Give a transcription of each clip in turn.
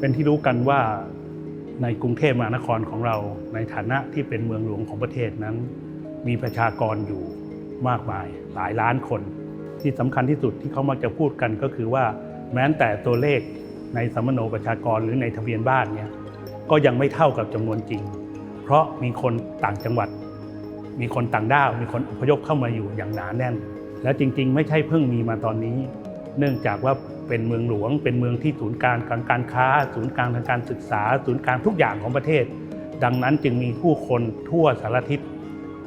เป็นที่รู้กันว่าในกรุงเทพมหานครของเรา ในฐานะที่เป็นเมืองหลวงของประเทศนั้น มีประชากรอยู่มากมายหลายล้านคน ที่สำคัญที่สุดที่เขามักจะพูดกันก็คือว่า แม้แต่ตัวเลขในสมโนประชากรหรือในทะเบียนบ้านเนี่ยก็ยังไม่เท่ากับจำนวนจริง เพราะมีคนต่างจังหวัด มีคนต่างด้าวมีคนอพยพเข้ามาอยู่อย่างหนาแน่น และจริง ๆ ไม่ใช่เพิ่งมีมาตอนนี้ เนื่องจากว่า เป็นเมืองหลวง เป็นเมืองที่ศูนย์กลางทางการค้า ศูนย์กลางทางการศึกษา ศูนย์กลางทุกอย่างของประเทศ ดังนั้นจึงมีผู้คนทั่วสารทิศ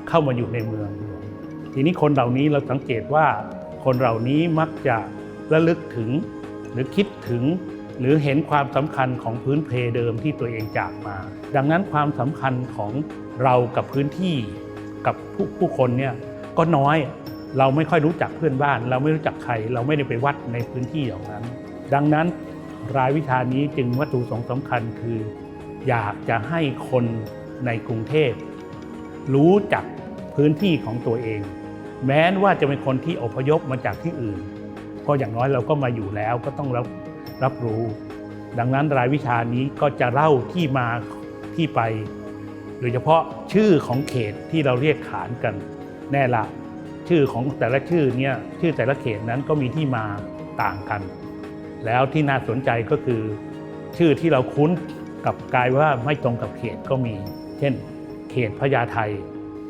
เข้ามาอยู่ในเมืองหลวงทีนี้คนเหล่านี้เราสังเกตว่าคนเหล่านี้มักจะระลึกถึงหรือคิดถึงหรือเห็นความสำคัญของพื้นเพเดิมที่ตัวเองจากมา ดังนั้นความสำคัญของเรากับพื้นที่กับผู้ผู้คนเนี่ยก็น้อย เราไม่ค่อยรู้จักเพื่อนบ้าน เราไม่รู้จักใคร เราไม่ได้ไปวัดในพื้นที่เหล่านั้น ดังนั้นรายวิชานี้จึงวัตถุประสงค์สำคัญคือ อยากจะให้คนในกรุงเทพ รู้จักพื้นที่ของตัวเอง แม้ว่าจะเป็นคนที่อพยพมาจากที่อื่น ก็อย่างน้อยเราก็มาอยู่แล้วก็ต้องรับรับรู้ ดังนั้นรายวิชานี้ก็จะเล่าที่มาที่ไป โดยเฉพาะชื่อของเขตที่เราเรียกขานกันแน่ละ ชื่อของแต่ละชื่อเนี่ยชื่อแต่ละเขตนั้นก็มีที่มาต่างกัน แล้วที่น่าสนใจก็คือ ชื่อที่เราคุ้นกับกลายว่าไม่ตรงกับเขตก็มี เช่น เขตพญาไท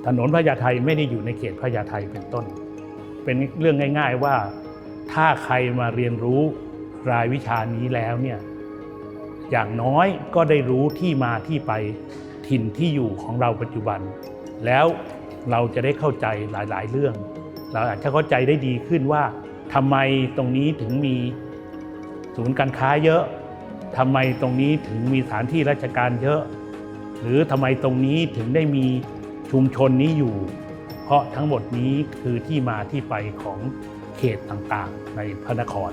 ถนนพญาไทไม่ได้อยู่ในเขตพญาไทเป็นต้น เป็นเรื่องง่าย ๆว่าถ้าใครมาเรียนรู้รายวิชานี้แล้วเนี่ยอย่างน้อยก็ได้รู้ที่มาที่ไปถิ่นที่อยู่ของเราปัจจุบัน แล้ว เราจะได้เข้าใจหลายๆ เรื่อง เราอาจจะเข้าใจได้ดีขึ้นว่าทำไมตรงนี้ถึงมีศูนย์การค้าเยอะทำไมตรงนี้ถึงมีสถานที่ราชการเยอะ หรือทำไมตรงนี้ถึงได้มีชุมชนนี้อยู่ เพราะทั้งหมดนี้คือที่มาที่ไปของเขตต่างๆ ในพระนคร